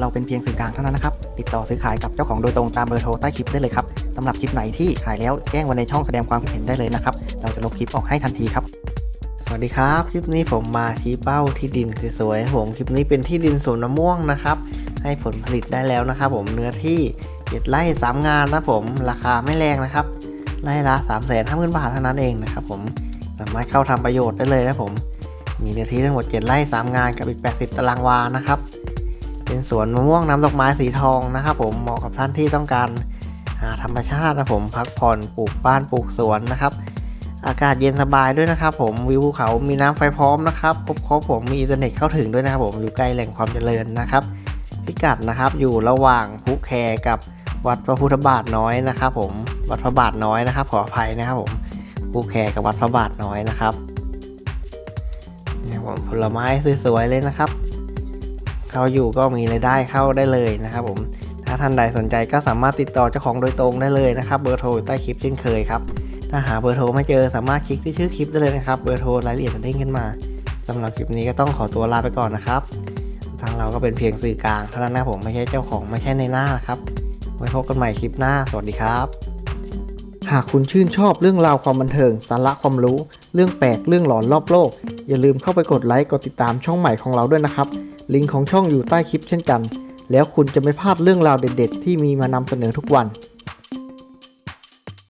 เราเป็นเพียงสื่อกลางเท่านั้นนะครับ ติดต่อซื้อขายกับเจ้าของโดยตรงตามเบอร์โทรใต้คลิปได้เลยครับสำหรับคลิปไหนที่ขายแล้วแจ้งไว้ในช่องแสดงความคิดเห็นได้เลยนะครับ เราจะลบคลิปออกให้ทันทีครับ สวัสดีครับ คลิปนี้ผมมาชี้เป้าที่ดินสวยๆผมคลิปนี้เป็นที่ดินสวนมะม่วงนะครับ ให้ผลผลิตได้แล้วนะครับ ผมเนื้อที่เจ็ดไร่สามงานนะผมราคาไม่แรงนะครับไร่ละ3ามแสนห้าหมื่นบาทเท่านั้นเองนะครับ ผมสามารถเข้าทำประโยชน์ได้เลยนะผม มีเนื้อที่ทั้งหมด7ไร่3งานกับอีก80ตารางวานะครับ เป็นสวนมะม่วงน้ำดอกไม้สีทองนะครับผมเหมาะกับท่านที่ต้องการหาธรรมชาตินะผมพักผ่อนปลูกบ้านปลูกสวนนะครับ อากาศเย็นสบายด้วยนะครับ ผมวิวภูเขามีน้ำไฟพร้อมนะครับครบครบผมมีอินเทอร์เน็ตเข้าถึงด้วยนะครับ ผมอยู่ใกล้แหล่งความเจริญนะครับ พิกัดนะครับอยู่ระหว่างภูแคกับวัดพระพุทธบาทน้อยนะครับ ผมวัดพระบาทน้อยนะครับ ขออภัยนะครับผมภูแคกับวัดพระบาทน้อยนะครับเนี่ยผมผลไม้สวยๆเลยนะครับ เขาอยู่ก็มีรายได้เข้าได้เลยนะครับผม ถ้าท่านใดสนใจก็สามารถติดต่อเจ้าของโดยตรงได้เลยนะครับ เบอร์โทรใต้คลิปเช่นเคยครับ ถ้าหาเบอร์โทรไม่เจอสามารถคลิกที่ชื่อคลิปได้เลยนะครับ เบอร์โทรรายละเอียดจะเด้งขึ้นมาสำหรับคลิปนี้ก็ต้องขอตัวลาไปก่อนนะครับ ทางเราก็เป็นเพียงสื่อกลางเท่านั้นนะผมไม่ใช่เจ้าของไม่ใช่ในหน้านะครับ ไว้พบกันใหม่คลิปหน้า สวัสดีครับหากคุณชื่นชอบเรื่องราวความบันเทิง สาระความรู้ เรื่องแปลกเรื่องหลอนรอบโลก อย่าลืมเข้าไปกดไลค์กดติดตามช่องใหม่ของเราด้วยนะครับ ลิงก์ของช่องอยู่ใต้คลิปเช่นกัน แล้วคุณจะไม่พลาดเรื่องราวเด็ด ๆ ที่มีมานำเสนอทุกวัน